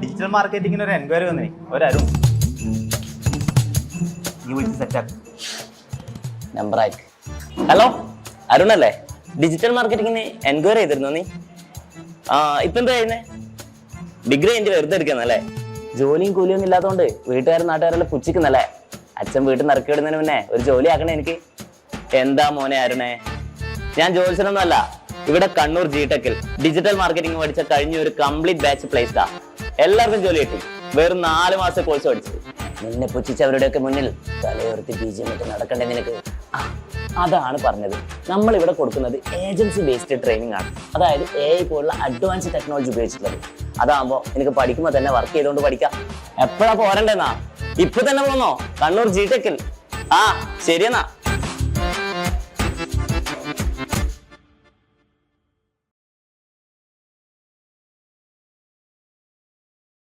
Digital മാർക്കറ്റിങ്ങിന് ഒരു enquiry വന്നേ. ഒരരും നീ വിളിച്ച് സെറ്റാക്കും നമ്പർ ആയിട്ട് ഹലോ ഡിജിറ്റൽ മാർക്കറ്റിങ്ങിന് എൻക്വയറി ചെയ്തിരുന്നോ നീ? ആ ഇപ്പൊ എന്താ ചെയ്യുന്നേ? ഡിഗ്രി എന്റെ വെറുതെ എടുക്കുന്നല്ലേ ജോലിയും കൂലിയും ഒന്നും ഇല്ലാത്തതുകൊണ്ട് വീട്ടുകാരും നാട്ടുകാരെല്ലാം പുച്ഛിക്കുന്നല്ലേ? അച്ഛൻ വീട്ടിൽ നിന്ന് ഇറക്കി വിടുന്നതിന് മുന്നേ ഒരു ജോലി ആക്കണേ എനിക്ക്. എന്താ മോനെ അരുണേ? ഞാൻ ജോലിച്ചനൊന്നും അല്ല. ഇവിടെ കണ്ണൂർ ജിടെക്കിൽ ഡിജിറ്റൽ മാർക്കറ്റിംഗ് പഠിച്ച കഴിഞ്ഞ ഒരു കംപ്ലീറ്റ് ബാച്ച് പ്ലേസ്ഡാ എല്ലാവർക്കും ജോലി കിട്ടി. വെറും നാല് മാസം കോഴ്സ് പഠിച്ചത് നിന്നെ പുച്ഛിച്ചവരുടെയൊക്കെ മുന്നിൽ തലയുയർത്തി ബീജം ഇട്ട് നടക്കണ്ടേ നിനക്ക്? അതാണ് പറഞ്ഞത്. നമ്മൾ ഇവിടെ കൊടുക്കുന്നത് ഏജൻസി ബേസ്ഡ് ട്രെയിനിങ് ആണ്. അതായത് എ ഐ പോലുള്ള അഡ്വാൻസ് ടെക്നോളജി ഉപയോഗിച്ചിട്ടുള്ളത്. അതാകുമ്പോൾ എനിക്ക് പഠിക്കുമ്പോൾ തന്നെ വർക്ക് ചെയ്തുകൊണ്ട് പഠിക്കാം. എപ്പോഴാ പോരണ്ടെന്നാ? ഇപ്പൊ തന്നെ പോന്നോ? കണ്ണൂർ ജി ടെക്കിൽ ആ ശരിയെന്നാ.